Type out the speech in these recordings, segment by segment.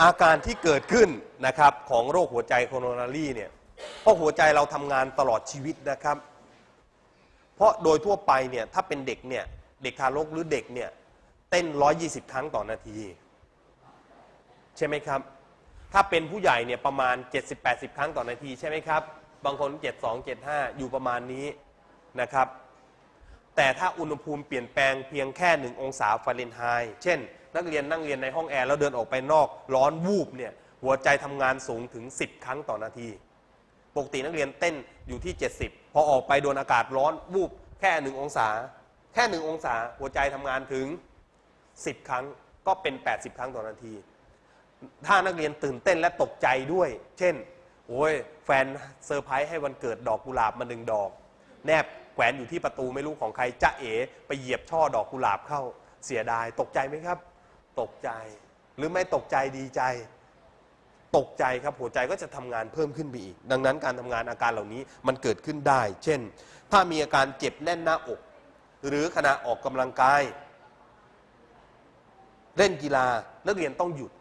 อาการที่เกิดขึ้นนะครับของโรคหัวใจโคโรนารีเนี่ยเพราะหัวใจเราทำงานตลอดชีวิตนะครับ เพราะโดยทั่วไปเนี่ยถ้าเป็นเด็กเนี่ยเด็กทารกหรือเด็กเนี่ยเต้น 120 ครั้งต่อนาที ใช่ไหมครับ ถ้าเป็นผู้ใหญ่เนี่ยประมาณ 70-80 ครั้งต่อนาทีใช่ไหมครับ บางคน 72 75 อยู่ประมาณนี้นะครับ แต่ถ้าอุณหภูมิเปลี่ยนแปลงเพียงแค่หนึ่งองศาฟาเรนไฮต์เช่น นักเรียนนั่งเรียนในห้องแอร์แล้วเดินออกไปนอกร้อนวูบเนี่ยหัวใจทำงานสูงถึง 10 ครั้งต่อนาที ปกตินักเรียนเต้นอยู่ที่ 70 พอออกไปโดนอากาศร้อนวูบแค่หนึ่งองศา แค่หนึ่งองศา หัวใจทำงานถึง 10 ครั้งก็เป็น 80 ครั้งต่อนาที ถ้านักเรียนตื่นเต้นและตกใจด้วย เช่น โอ้ยแฟนเซอร์ไพรส์ให้วันเกิดดอกกุหลาบมาหนึ่งดอก แนบแขวนอยู่ที่ประตูไม่รู้ของใครจะเอ๋ไปเหยียบช่อดอกกุหลาบเข้าเสียดายตกใจไหมครับ ตกใจ หรือไม่ตกใจดีใจ ตกใจครับหัวใจก็จะทำงานเพิ่มขึ้นไปอีก ดังนั้นการทำงานอาการเหล่านี้มันเกิดขึ้นได้ เช่น ถ้ามีอาการเจ็บแน่นหน้าอก หรือขณะออกกำลังกาย เล่นกีฬานักเรียนต้องหยุด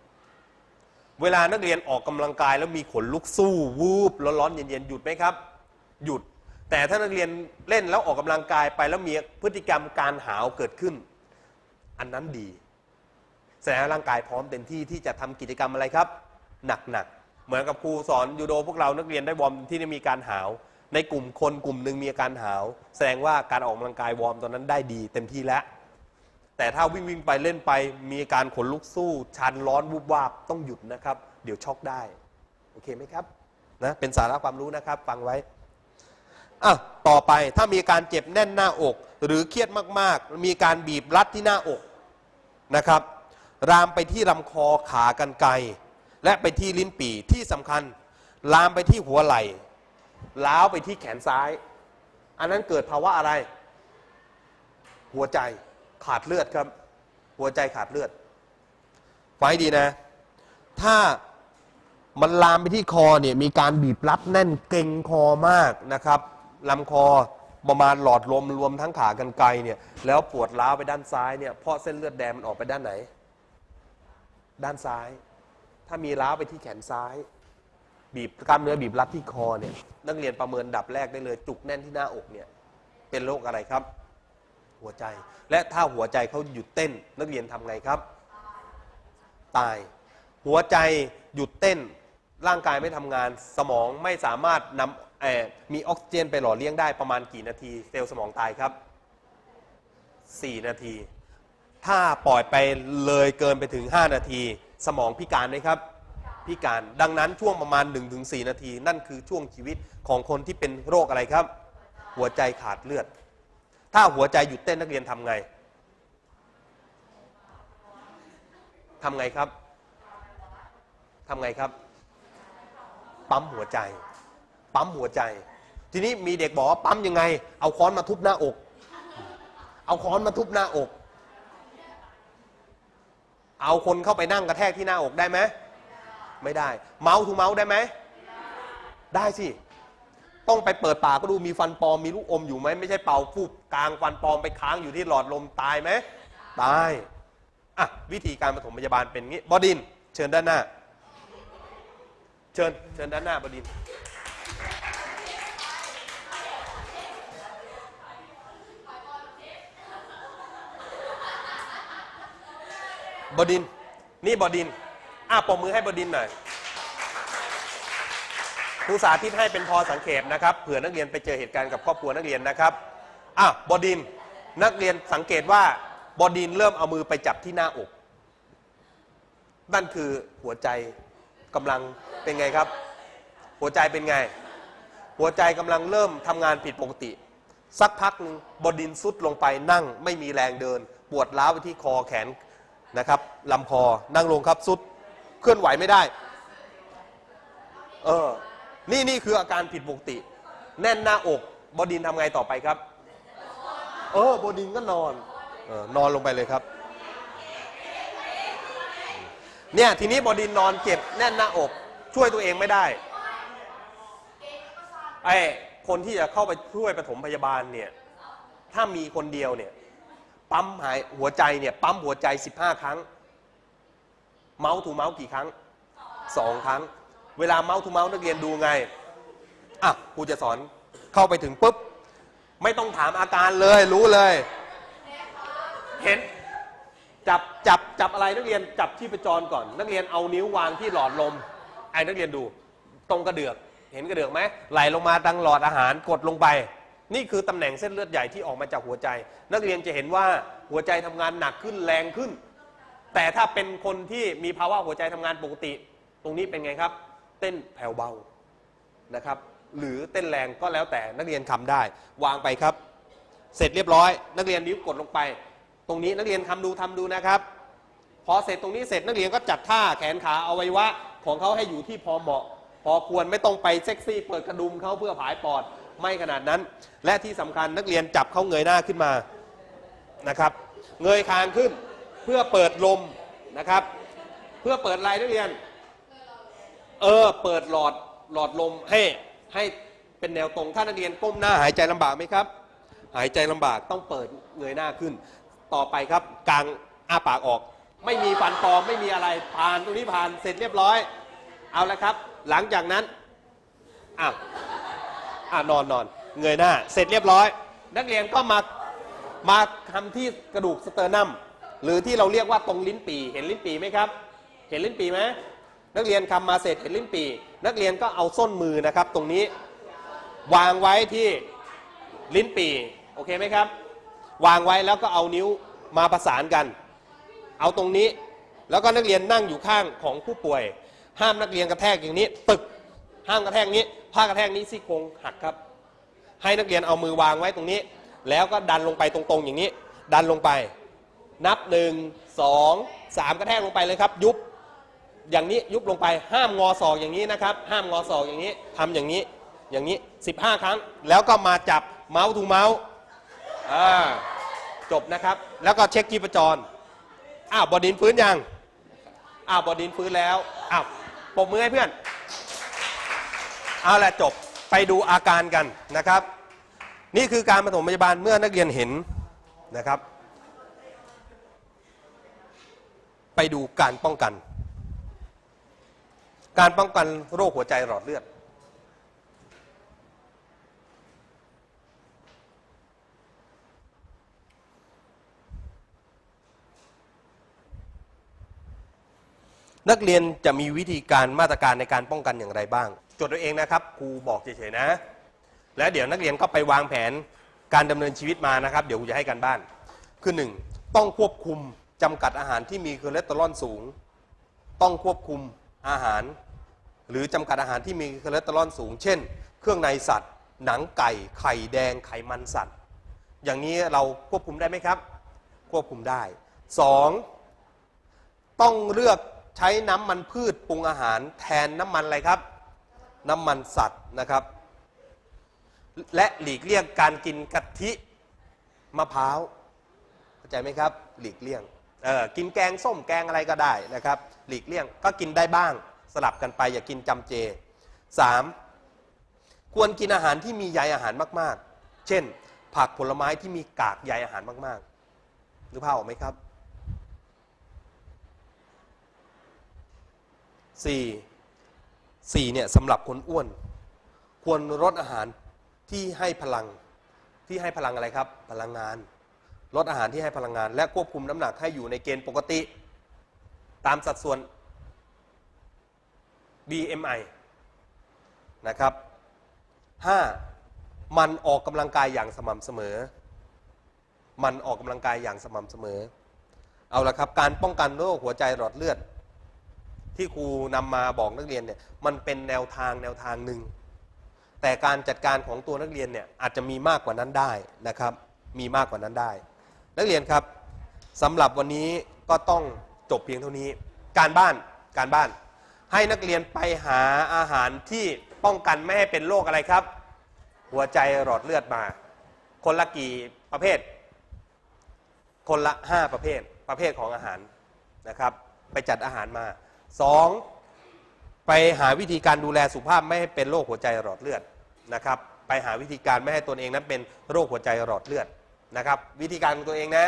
เวลานักเรียนออกกำลังกายแล้วมีขนลุกสู้วูบร้อนๆเย็นๆหยุดไหมครับ หยุดแต่ถ้านักเรียนเล่นแล้วออกกำลังกายไปแล้วมีพฤติกรรมการหาวเกิดขึ้น อันนั้นดี แสดงว่ร่างกายพร้อมเต็มที่ที่จะทำกิจกรรมอะไรครับ หนักๆ เหมือนกับครูสอนยูโดพวกเรานักเรียนได้วอร์มที่ได้มีการหาว ในกลุ่มคนกลุ่มหนึ่งมีอาการหาว แสดงว่าการออกกำลังกายวอร์มตอนนั้นได้ดีเต็มที่แล้ว แต่ถ้าวิ่งวิ่งไปเล่นไปมีอาการขนลุกสู้ ชันร้อนวูบวาบต้องหยุดนะครับ เดี๋ยวช็อกได้ โอเคไหมครับนะเป็นสาระความรู้นะครับ ฟังไว้อะต่อไปถ้ามีการเจ็บแน่นหน้าอก หรือเครียดมากๆ มีการบีบรัดที่หน้าอกนะครับ รามไปที่ลำคอขากันไกรและไปที่ลิ้นปี่ที่สำคัญ ลามไปที่หัวไหล่ล้าวไปที่แขนซ้าย อันนั้นเกิดภาวะอะไร หัวใจขาดเลือดครับ หัวใจขาดเลือดไฟดีนะ ถ้ามันลามไปที่คอเนี่ยมีการบีบรัดแน่นเกร็งคอมากนะครับลำคอประมาณหลอดลมรวมทั้งขากันไกลเนี่ยแล้วปวดร้าวไปด้านซ้ายเนี่ยเพราะเส้นเลือดแดงมันออกไปด้านไหน ด้านซ้าย ถ้ามีร้าวไปที่แขนซ้าย บีบกล้ามเนื้อบีบรัดที่คอเนี่ยนักเรียนประเมินดับแรกได้เลย จุกแน่นที่หน้าอกเนี่ยเป็นโรคอะไรครับ หัวใจและถ้าหัวใจเขาหยุดเต้น นักเรียนทำไงครับ ตาย หัวใจหยุดเต้น ร่างกายไม่ทำงานสมองไม่สามารถนำเอ่มีออกซิเจนไปหล่อเลี้ยงได้ประมาณกี่นาที เซลล์สมองตายครับ 4 นาที ถ้าปล่อยไปเลยเกินไปถึง 5 นาที สมองพิการไหมครับ พิการดังนั้นช่วงประมาณ 1-4 นาที นั่นคือช่วงชีวิตของคนที่เป็นโรคอะไรครับ หัวใจขาดเลือด ถ้าหัวใจหยุดเต้นนักเรียนทำไงทำไงครับทำไงครับ ปั๊มหัวใจ ปั๊มหัวใจ ทีนี้มีเด็กบอกว่าปั๊มยังไง เอาค้อนมาทุบหน้าอก เอาค้อนมาทุบหน้าอก เอาคนเข้าไปนั่งกระแทกที่หน้าอกได้ไหมไม่ได้ เมาส์ทูเมาส์ได้ไหม ได้สิ ต้องไปเปิดปากก็ดูมีฟันปลอมมีลูกอมอยู่ไหมไม่ใช่เป่าฟุบกลางฟันปลอมไปค้างอยู่ที่หลอดลมตายไหมตายอะวิธีการปฐมพยาบาลเป็นงี้บอดิน เชิญด้านหน้า เชิญเชิญด้านหน้าบอดิน บดิน นี่บดินอะปมมือให้บดินหน่อยครูสาธิตให้เป็นพอสังเขปนะครับเผื่อนักเรียนไปเจอเหตุการณ์กับครอบครัวนักเรียนนะครับอะบดินนักเรียนสังเกตว่าบดินเริ่มเอามือไปจับที่หน้าอก นั่นคือหัวใจกำลังเป็นไงครับ หัวใจเป็นไง หัวใจกำลังเริ่มทำงานผิดปกติ สักพักหนึ่งบดินทร์สุดลงไปนั่งไม่มีแรงเดิน ปวดร้าวไปที่คอแขน นะครับลำคอนั่งลงครับสุดเคลื่อนไหวไม่ได้ เออ นี่นี่คืออาการผิดปกติ แน่นหน้าอก บดินทำไงต่อไปครับ เออบดินก็นอนเออนอนลงไปเลยครับ เนี่ยทีนี้บดินนอนเจ็บแน่นหน้าอก ช่วยตัวเองไม่ได้ไอ้คนที่จะเข้าไปช่วยปฐมพยาบาลเนี่ย ถ้ามีคนเดียวเนี่ย ปั๊มหายหัวใจเนี่ยปั๊มหัวใจ 15 ครั้ง เมาส์ถูเมาส์กี่ครั้งสองครั้ง เวลาเมาส์ทูเมาส์นักเรียนดูไงอะครูจะสอนเข้าไปถึงปุ๊บ ไม่ต้องถามอาการเลยรู้เลย เห็นจับจับจับอะไรนักเรียนจับที่ประจรก่อน นักเรียนเอานิ้ววางที่หลอดลมไอ้นักเรียนดู ตรงกระเดือก เห็นกระเดือกไหมไหลลงมาดังหลอดอาหารกดลงไป นี่คือตำแหน่งเส้นเลือดใหญ่ที่ออกมาจากหัวใจ นักเรียนจะเห็นว่าหัวใจทำงานหนักขึ้นแรงขึ้น แต่ถ้าเป็นคนที่มีภาวะหัวใจทำงานปกติ ตรงนี้เป็นไงครับ เต้นแผ่วเบานะครับ หรือเต้นแรงก็แล้วแต่นักเรียนทำได้ วางไปครับ เสร็จเรียบร้อย นักเรียนนิ้วกดลงไป ตรงนี้นักเรียนทำดูทำดูนะครับ พอเสร็จตรงนี้เสร็จนักเรียนก็จัดท่าแขนขาเอาไว้วะของเขาให้อยู่ที่พอเหมาะ พอควรไม่ต้องไปเซ็กซี่ เปิดกระดุมเขาเพื่อผายปอด ไม่ขนาดนั้น และที่สำคัญนักเรียนจับเขาเงยหน้าขึ้นมานะครับ เงยคางขึ้นเพื่อเปิดลมนะครับ เพื่อเปิดอะไรนักเรียน เออเปิดหลอดหลอดลมให้ให้เป็นแนวตรงถ้านักเรียนก้มหน้าหายใจลำบากไหมครับ หายใจลำบากต้องเปิดเงยหน้าขึ้น ต่อไปครับกลางอ้าปากออก ไม่มีฟันปลอมไม่มีอะไรผ่านตรงนี้ผ่านเสร็จเรียบร้อย เอาละครับ หลังจากนั้นอะ อะนอนนอนเงยหน้า เสร็จเรียบร้อย นักเรียนก็มามาทำที่กระดูกสเตอร์นัมหรือที่เราเรียกว่าตรงลิ้นปีเห็นลิ้นปีไหมครับ เห็นลิ้นปีไหมนักเรียนทำมาเสร็จเห็นลิ้นปี นักเรียนก็เอาส้นมือนะครับ ตรงนี้วางไว้ที่ลิ้นปีโอเคไหมครับ วางไว้แล้วก็เอานิ้วมาประสานกัน เอาตรงนี้ แล้วก็นักเรียนนั่งอยู่ข้างของผู้ป่วย ห้ามนักเรียนกระแทกอย่างนี้ ตึก ห้ามกระแทกนี้ผ้ากระแทกนี้ซี่โครงหักครับ ให้นักเรียนเอามือวางไว้ตรงนี้ แล้วก็ดันลงไปตรงๆอย่างนี้ ดันลงไป นับหนึ่งสองสามกระแทกลงไปเลยครับ ยุบอย่างนี้ยุบลงไปห้ามงอศอกอย่างนี้นะครับ ห้ามงอศอกอย่างนี้ทำอย่างนี้อย่างนี้ 15 ครั้ง แล้วก็มาจับเมาส์ทูเมาส์อ่าจบนะครับ แล้วก็เช็คจีประจรอ้าวบอดินฟื้นยังอ้าวบอดินฟื้นแล้วอ้าวปรบมือให้เพื่อน เอาละจบไปดูอาการกันนะครับ นี่คือการปฐมพยาบาลเมื่อนักเรียนเห็นนะครับ ไปดูการป้องกัน การป้องกันโรคหัวใจหลอดเลือด นักเรียนจะมีวิธีการมาตรการในการป้องกันอย่างไรบ้าง ดตัวเองนะครับครูบอกเฉยๆนะ แล้วเดี๋ยวนักเรียนก็ไปวางแผนการดำเนินชีวิตมานะครับ เดี๋ยวครูจะให้กันบ้าน คือหนึ่งต้องควบคุมจำกัดอาหารที่มีคอเลสเตอรอลสูง ต้องควบคุมอาหาร หรือจำกัดอาหารที่มีคอเลสเตอรอลสูง เช่น เครื่องในสัตว์ หนังไก่ ไข่แดง ไขมันสัตว์ อย่างนี้เราควบคุมได้ไหมครับ ควบคุมได้สองต้องเลือกใช้น้ำมันพืชปรุงอาหารแทนน้ำมันอะไรครับ น้ำมันสัตว์นะครับ และหลีกเลี่ยงการกินกะทิมะพร้าวเข้าใจไหมครับ หลีกเลี่ยงเออกินแกงส้มแกงอะไรก็ได้นะครับ หลีกเลี่ยงก็กินได้บ้าง สลับกันไปอย่ากินจำเจ 3. ควรกินอาหารที่มีใยอาหารมาก ๆ เช่น ผักผลไม้ที่มีกากใยอาหารมากๆนึกภาพออกไหมครับสี่ สี่เนี่ยสำหรับคนอ้วน ควรลดอาหารที่ให้พลังที่ให้พลังอะไรครับ พลังงาน ลดอาหารที่ให้พลังงาน และควบคุมน้ำหนักให้อยู่ในเกณฑ์ปกติ ตามสัดส่วน BMI นะครับ 5. มันออกกำลังกายอย่างสม่ำเสมอ มันออกกำลังกายอย่างสม่ำเสมอ เอาละครับ การป้องกันโรคหัวใจหลอดเลือด ที่ครูนำมาบอกนักเรียนเนี่ยมันเป็นแนวทางแนวทางหนึ่งแต่การจัดการของตัวนักเรียนเนี่ยอาจจะมีมากกว่านั้นได้นะครับมีมากกว่านั้นได้ นักเรียนครับสำหรับวันนี้ก็ต้องจบเพียงเท่านี้ การบ้านการบ้าน ให้นักเรียนไปหาอาหารที่ป้องกันไม่ให้เป็นโรคอะไรครับ หัวใจหลอดเลือดมา คนละกี่ประเภท คนละ 5 ประเภทประเภทของอาหารนะครับ ไปจัดอาหารมา สองไปหาวิธีการดูแลสุขภาพไม่ให้เป็นโรคหัวใจหลอดเลือดนะครับ ไปหาวิธีการไม่ให้ตนเองนั้นเป็นโรคหัวใจหลอดเลือดนะครับ วิธีการของตัวเองนะ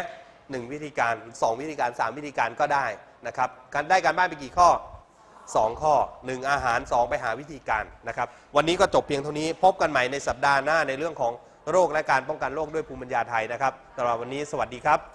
หนึ่งวิธีการสองวิธีการสามวิธีการก็ได้นะครับการได้การบ้านไปกี่ข้อ 2 ข้อ 1 อาหาร 2 ไปหาวิธีการนะครับ วันนี้ก็จบเพียงเท่านี้พบกันใหม่ในสัปดาห์หน้าในเรื่องของโรคและการป้องกันโรคด้วยภูมิปัญญาไทยนะครับสำหรับวันนี้สวัสดีครับ